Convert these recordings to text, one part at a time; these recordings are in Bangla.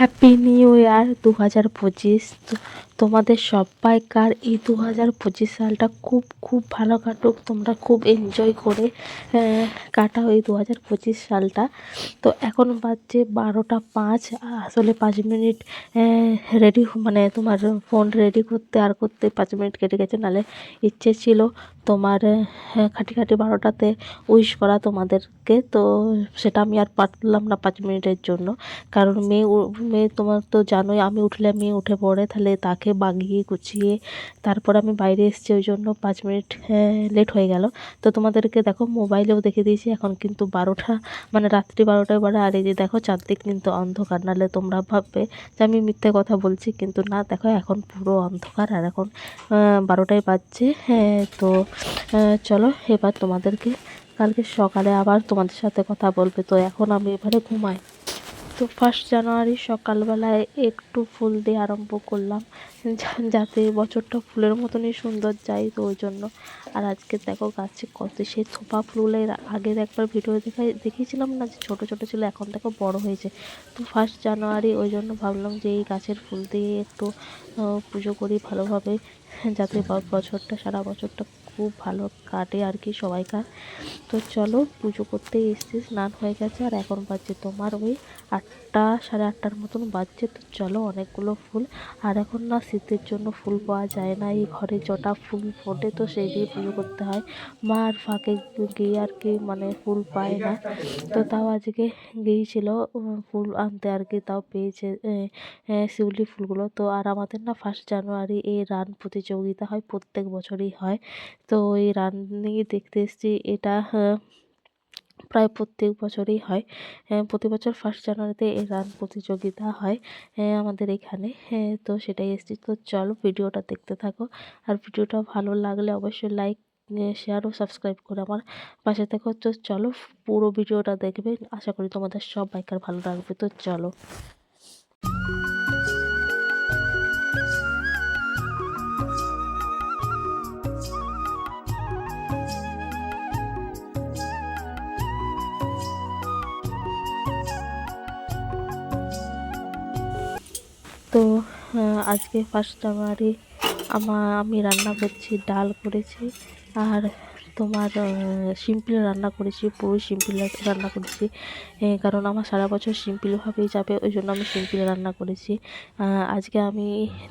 হ্যাপি নিউ ইয়ার দু হাজার পঁচিশ তোমাদের সবাইকার এই দু হাজার পঁচিশ সালটা খুব খুব ভালো কাটুক। তোমরা খুব এনজয় করে কাটাও এই দু হাজার পঁচিশ সালটা। তো এখন বাজছে বারোটা পাঁচ। আসলে পাঁচ মিনিট রেডি মানে তোমার ফোন রেডি করতে আর করতে পাঁচ মিনিট কেটে গেছে। নাহলে ইচ্ছে ছিল তোমার খাটি খাটি বারোটাতে উইশ করা তোমাদেরকে। তো সেটা আমি আর পারলাম না পাঁচ মিনিটের জন্য। কারণ মেয়ে মেয়ে তোমার তো জানোই, আমি উঠলে মেয়ে উঠে পড়ে। তাহলে তাকে বাগিয়ে গুছিয়ে তারপর আমি বাইরে এসেছি, ওই জন্য পাঁচ মিনিট লেট হয়ে গেল। তো তোমাদেরকে দেখো মোবাইলেও দেখে দিয়েছি, এখন কিন্তু বারোটা মানে রাত্রি বারোটায় বারে আর এই যে দেখো চারদিক কিন্তু অন্ধকার, নাহলে তোমরা ভাববে যে আমি মিথ্যে কথা বলছি, কিন্তু না, দেখো এখন পুরো অন্ধকার। আর এখন বারোটায় বাজছে হ্যাঁ তো চলো এবার তোমাদেরকে কালকে সকালে আবার তোমাদের সাথে কথা বলবে। তো এখন আমি এবারে ঘুমাই। তো ফার্স্ট জানুয়ারি সকালবেলায় একটু ফুল দিয়ে আরম্ভ করলাম। যাতে বছরটা ফুলের মতনই সুন্দর যায় তো ওই জন্য। আর আজকে দেখো গাছে কত সেই থোপা ফুলের আগের একবার ভিডিও দেখাই দেখিয়েছিলাম না যে ছোটো ছোটো ছিল, এখন দেখো বড় হয়েছে। তো ফার্স্ট জানুয়ারি ওই জন্য ভাবলাম যে এই গাছের ফুল দিয়ে একটু পুজো করি ভালোভাবে, যাতে বছরটা, সারা বছরটা খুব ভালো কাটে আর কি সবাইকার। তো চলো পুজো করতে এসছি, স্নান হয়ে গেছে আর এখন বাজছে তোমার ওই আটটা, সাড়ে আটটার মতন বাজছে। তো চলো অনেকগুলো ফুল। আর এখন না শীতের জন্য ফুল পাওয়া যায় না, এই ঘরে যটা ফুল ফোটে তো সেই দিয়ে পুজো করতে হয়। মা আর ফাঁকে গিয়ে আর কি মানে ফুল পায় না। তো তাও আজকে গিয়েছিল ফুল আনতে আর কি তাও পেয়েছে শিউলি ফুলগুলো। তো আর আমাদের না ফার্স্ট জানুয়ারি এই রান প্রতিযোগিতা হয়, প্রত্যেক বছরই হয়। তো এই রান নিয়ে দেখতে এসেছি এটা প্রায় প্রত্যেক বছরই হয়। আহ, প্রতি বছর ফার্স্ট জানুয়ারিতে এই রান প্রতিযোগিতা হয় আহ, আমাদের এখানে। তো সেটাই এসেছি। তো চলো ভিডিওটা দেখতে থাকো। আর ভিডিওটা ভালো লাগলে অবশ্যই লাইক শেয়ার ও সাবস্ক্রাইব করে আমার পাশে থেকো। তো চলো পুরো ভিডিওটা দেখবে। আশা করি তোমাদের সব বাইকার ভালো লাগবে তো চলো। তো আজকে ফার্স্ট জানুয়ারি আমার আমি রান্না করছি ডাল করেছি আর তোমার সিম্পল রান্না করেছি, পুরো সিম্পল রান্না করেছি। কারণ আমার সারা বছর সিম্পলভাবেই যাবে, ওই জন্য আমি সিম্পল রান্না করেছি। আজকে আমি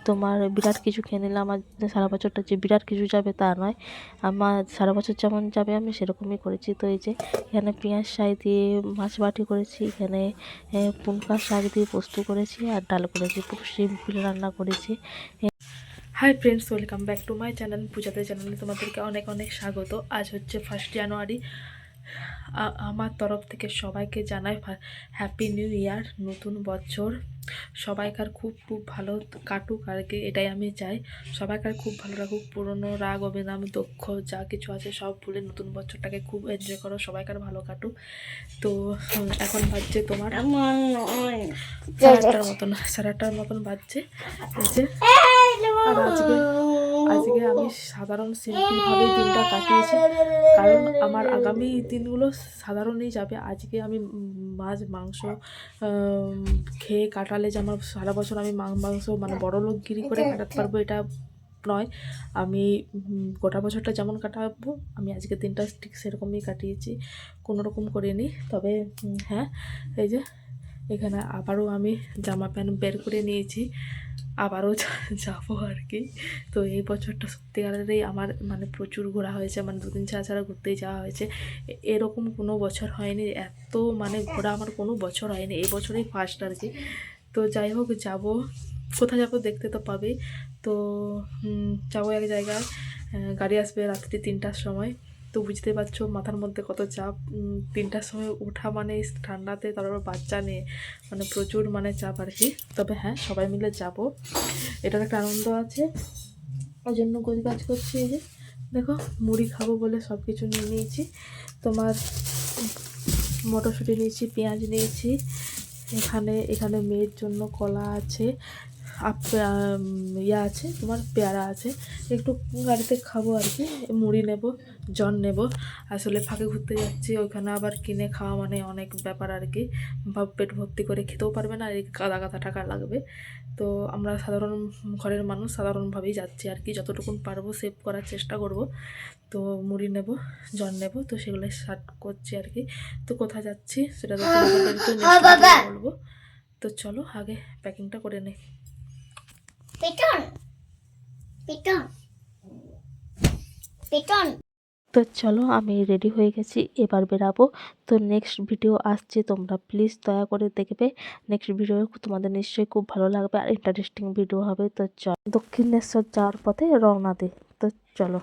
তোমার বিরাট কিছু খেয়ে নিলাম আর সারা বছরটা যে বিরাট কিছু যাবে তা নয়। আমার সারা বছর যেমন যাবে, আমি সেরকমই করেছি। তো এই যে, এখানে পেঁয়াজ শাই দিয়ে মাছ বাটি করেছি, এখানে পুনকা শাক দিয়ে পোস্ত করেছি আর ডাল করেছি, পুরো সিম্পল রান্না করেছি। Hi friends welcome back to my channel পূজাতে চ্যানেলে তোমাদেরকে অনেক অনেক স্বাগত। আজ হচ্ছে ফার্স্ট জানুয়ারি আমার তরফ থেকে সবাইকে জানাই হ্যাপি নিউ ইয়ার নতুন বছর। সবাইকার খুব খুব ভালো কাটুক আর কি এটাই আমি চাই। সবাইকার খুব ভালো রাখুক পুরনো রাগ অভিনাম দক্ষ যা কিছু আছে সব ভুলে নতুন বছরটাকে খুব এনজয় করো সবাইকার ভালো কাটুক। তো এখন বাজছে তোমার সাড়ে আটটার মতন সাড়ে আটটার মতন বাজছে। আর আজকে আজকে আমি সাধারণ সিম্পলভাবে দিনটা কাটিয়েছি। কারণ আমার আগামী দিনগুলো সাধারণই যাবে। আজকে আমি মাছ মাংস খেয়ে কাটালে যে আমার সারা বছর আমি মাং- মাংস মানে বড় লোকগিরি করে কাটাতে পারব এটা নয়। আমি গোটা বছরটা যেমন কাটাবো আমি আজকের দিনটা ঠিক সেরকমই কাটিয়েছি। কোনো রকম করিনি তবে হ্যাঁ এই যে এখানে আবারও আমি জামা প্যান্ট বের করে নিয়েছি। আবারও যাব আর কি তো এই বছরটা সত্যিকারেরই আমার মানে প্রচুর ঘোরা হয়েছে মানে দুদিন ছাড়া ছাড়া ঘুরতেই যাওয়া হয়েছে। এরকম কোনো বছর হয়নি, এত মানে ঘোরা আমার কোনো বছর হয়নি, এই বছরই ফার্স্ট আর কি তো যাই হোক, যাব। কোথায় যাব দেখতে তো পাবেই। তো যাব এক জায়গায় গাড়ি আসবে রাত্রি তিনটার সময়। তো বুঝতে পারছ মাথার মধ্যে কত চাপ। তিনটার সময় ওঠা মানে ঠান্ডাতে তারপর বাচ্চা নিয়ে মানে প্রচুর মানে চাপ আর কি। তবে হ্যাঁ সবাই মিলে যাব। এটার একটা আনন্দ আছে। ওই জন্য গোজ কাজ করছি এই যে। দেখো, মুড়ি খাব বলে সব কিছু নিয়ে নিয়েছি। তোমার মটরশুঁটি নিয়েছি, পেঁয়াজ নিয়েছি। এখানে এখানে মেয়ের জন্য কলা আছে। ইয়া আছে, তোমার পেয়ারা আছে। একটু গাড়িতে খাব আর কি, মুড়ি নেব। জন নেব। আসলে ফাঁকে ঘুরতে যাচ্ছি ওইখানে আবার কিনে খাওয়া মানে অনেক ব্যাপার আর কি। বা পেট ভর্তি করে খেতেও পারবে না এই কাদা কাদা টাকা লাগবে। তো আমরা সাধারণ ঘরের মানুষ সাধারণভাবেই যাচ্ছি আর কি। যতটুকুন পারব সেভ করার চেষ্টা করব। তো মুড়ি নেব জন নেব তো সেগুলো স্টার্ট করছি আর কি। তো কোথায় যাচ্ছি সেটা next video এ বলব। তো চলো আগে প্যাকিংটা করে নিই। পিটন পিটন পিটন তো চলো আমি রেডি হয়ে গেছি, এবার বেরাবো। তো নেক্সট ভিডিও আসছে, তোমরা প্লিজ দয়া করে দেখবে। নেক্সট ভিডিও তোমাদের নিশ্চয়ই খুব ভালো লাগবে আর ইন্টারেস্টিং ভিডিও হবে। তো চলো। দক্ষিণেশ্বর যাওয়ার পথে রওনা দে তো চলো।